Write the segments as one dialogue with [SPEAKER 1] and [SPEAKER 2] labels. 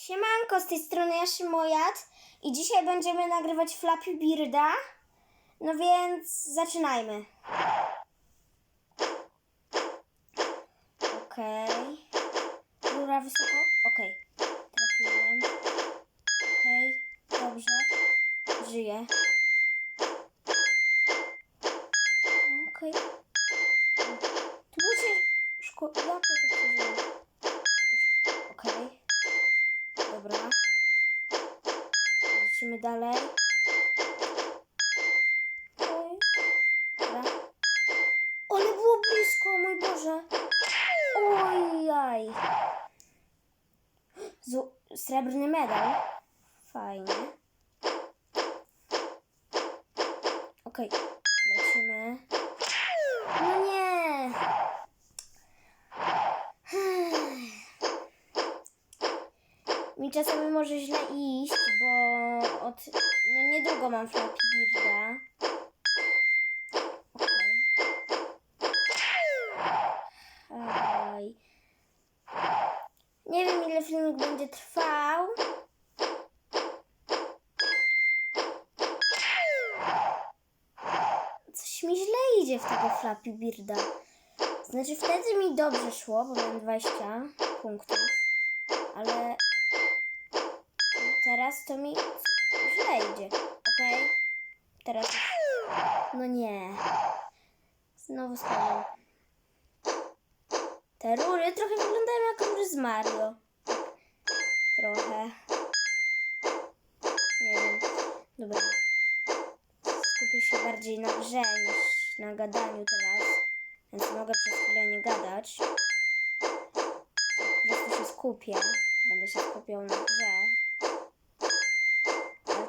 [SPEAKER 1] Siemanko, z tej strony ja Szymojat i dzisiaj będziemy nagrywać Flappy Birda. No więc zaczynajmy. Okej. Rura wysoko? Okej. Trafiłem. Okej. Dobrze. Żyję. Okej. Tu było się... Szko... Jak ja to przeżyłem? Okej. Dobra. Lecimy dalej. Oj. Ale było blisko, mój Boże. Ojaj. Srebrny medal. Fajnie. Okej. Lecimy. No nie. Czasami może źle iść, bo od... No niedługo mam Flappy Birda. Okej. Aj. Nie wiem ile filmik będzie trwał. Coś mi źle idzie w tego Flappy Birda. Znaczy wtedy mi dobrze szło, bo miałem 20 punktów. Ale Teraz to mi źle idzie. Okej. Teraz. No nie. Znowu spadłem. Te rury trochę wyglądają jak rury z Mario. Trochę. Nie wiem. Dobra. Skupię się bardziej na grze niż na gadaniu teraz. Więc mogę przez chwilę nie gadać. Po prostu się skupię. Będę się skupiał na grze.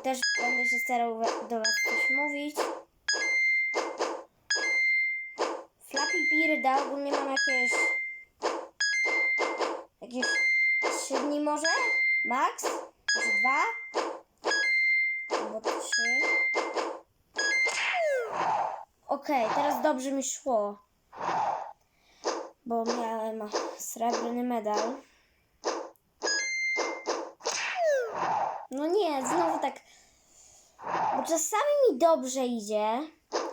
[SPEAKER 1] Też będę się starał do Was coś mówić. Flappy Birda ogólnie mam jakieś... Jakieś 3 dni może? Max? Może dwa? Albo trzy? Okej, teraz dobrze mi szło. Bo miałem srebrny medal. No nie, znowu tak. Bo czasami mi dobrze idzie,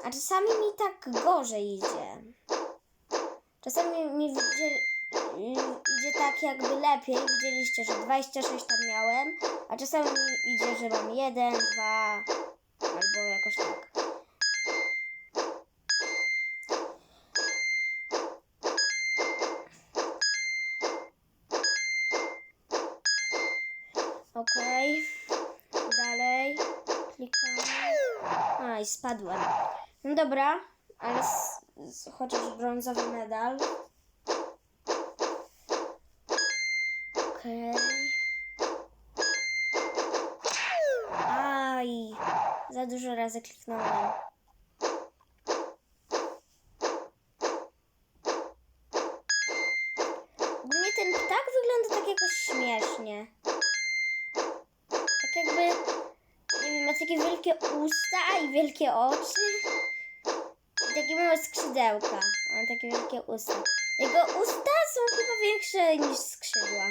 [SPEAKER 1] a czasami mi tak gorzej idzie. Czasami mi idzie, tak jakby lepiej. Widzieliście, że 26 tam miałem, a czasami mi idzie, że mam 1, 2 albo jakoś tak. Okej. Dalej. Klikamy. A, i spadłem. No dobra, ale chociaż brązowy medal. Okej. Aj, za dużo razy kliknąłem. Ogólnie ten ptak wygląda tak jakoś śmiesznie. Tak jakby, nie wiem, ma takie wielkie usta i wielkie oczy. I takie małe skrzydełka. Ma takie wielkie usta. Jego usta są chyba większe niż skrzydła.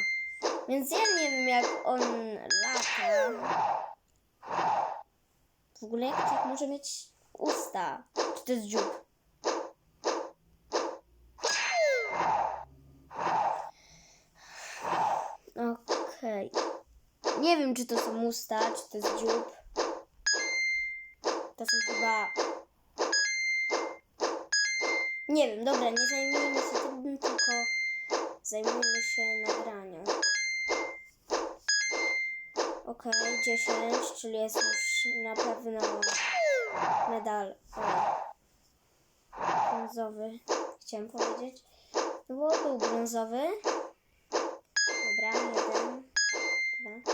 [SPEAKER 1] Więc ja nie wiem, jak on lata. W ogóle jak tak może mieć usta? Czy to jest dziób? Okej. Nie wiem, czy to są usta, czy to jest dziób. To są chyba... Nie wiem, dobra, nie zajmujmy się tym, tylko zajmujmy się nagraniem. Okej, 10, czyli jest już na pewno medal o, brązowy, chciałem powiedzieć. Był brązowy. Dobra, jeden, dwa,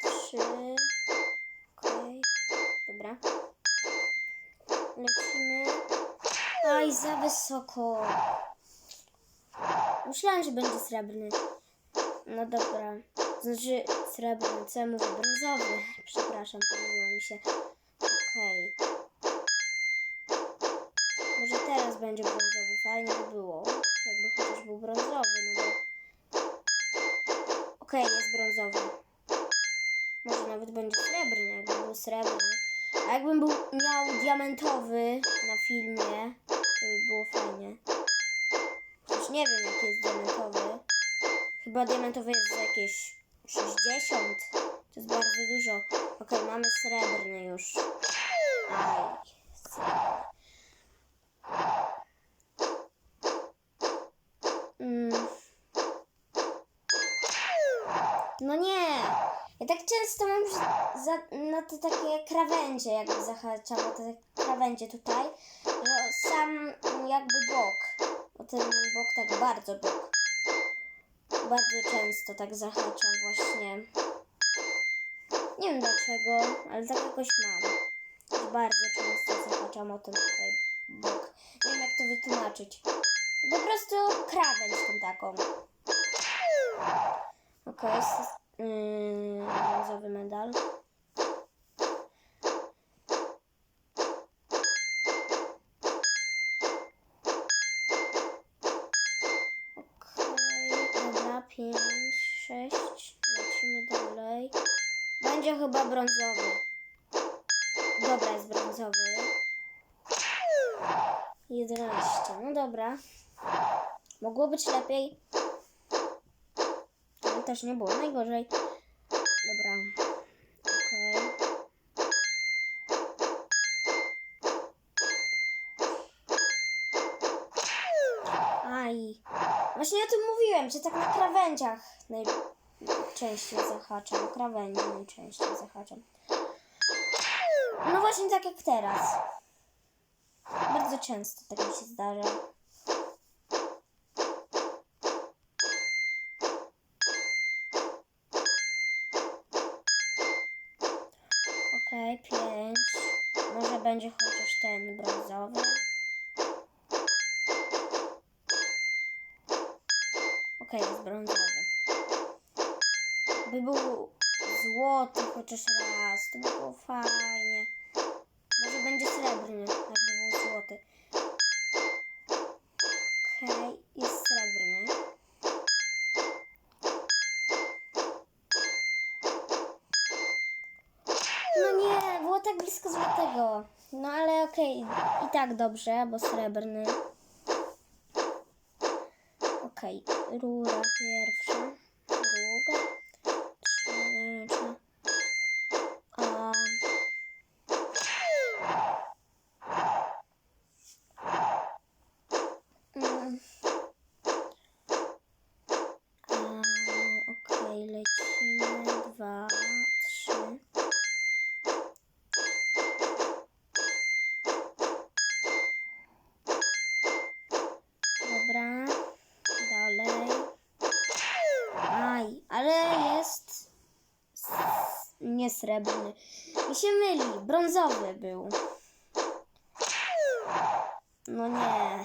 [SPEAKER 1] trzy. Okej, dobra. Lecimy. Aj, za wysoko. Myślałem, że będzie srebrny. No dobra. Znaczy srebrny, co ja mówię? Brązowy. Przepraszam, pomyliło mi się. Okej. Może teraz będzie brązowy. Fajnie by było. Jakby chociaż był brązowy, no bo... Okej, jest brązowy. Może nawet będzie srebrny, jakby był srebrny. A jakbym był, miał diamentowy na filmie, by było fajnie. Chociaż nie wiem, jaki jest diamentowy. Chyba diamentowy jest za jakieś 60. To jest bardzo dużo. Okej, mamy srebrny już. Aj, srebrny. Mm. No nie! Ja tak często mam za, na te takie krawędzie, jakby zahaczam o te krawędzie tutaj, sam jakby bok, o ten bok tak bardzo bok. Bardzo często tak zahaczam właśnie. Nie wiem dlaczego, ale tak jakoś mam. Bardzo często zahaczam o ten tutaj bok. Nie wiem jak to wytłumaczyć. Po prostu krawędź tą taką. Okej, okay, yy, medal. Okej, dobra, pięć, sześć, lecimy dalej. Będzie chyba brązowy. Dobra, jest brązowy. 11, no dobra. Mogło być lepiej. Ale też nie było najgorzej. Dobra. Okej. Aj. Właśnie o tym mówiłem, że tak na krawędziach najczęściej zahaczam. Krawędzi najczęściej zahaczam. No właśnie tak jak teraz. Bardzo często tak mi się zdarza. Okej, pięć. Może będzie chociaż ten brązowy. Okej, jest brązowy. By był złoty chociaż raz, to by było fajnie. Może będzie srebrny, jakby był złoty. Okej, jest srebrny. No nie, było tak blisko złotego. No ale okej, i tak dobrze, bo srebrny. Okej, rura pierwsza, druga, trzecia. A... Mm. A, Okej, lecimy. Dwa, trzy. Dobra, dalej. Aj, ale jest s- nie srebrny. Mi się myli, brązowy był. No nie.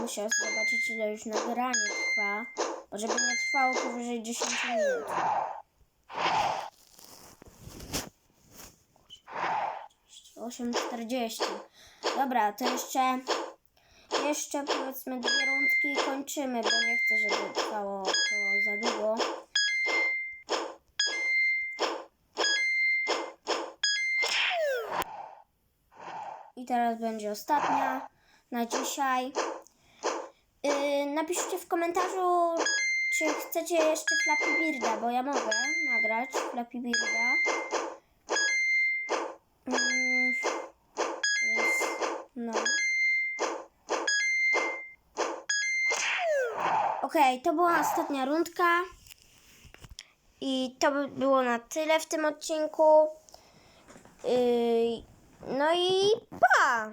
[SPEAKER 1] Muszę zobaczyć ile już nagranie trwa, bo żeby nie trwało powyżej 10 minut. Osiem czterdzieści. Dobra, to jeszcze jeszcze powiedzmy dwie rundki i kończymy, bo nie chcę, żeby trwało to za długo. I teraz będzie ostatnia na dzisiaj. Yy, napiszcie w komentarzu, czy chcecie jeszcze Flappy Birda, bo ja mogę nagrać Flappy Birda. Mm, więc no. Okej, to była ostatnia rundka. I to by było na tyle w tym odcinku. Yy, no i pa!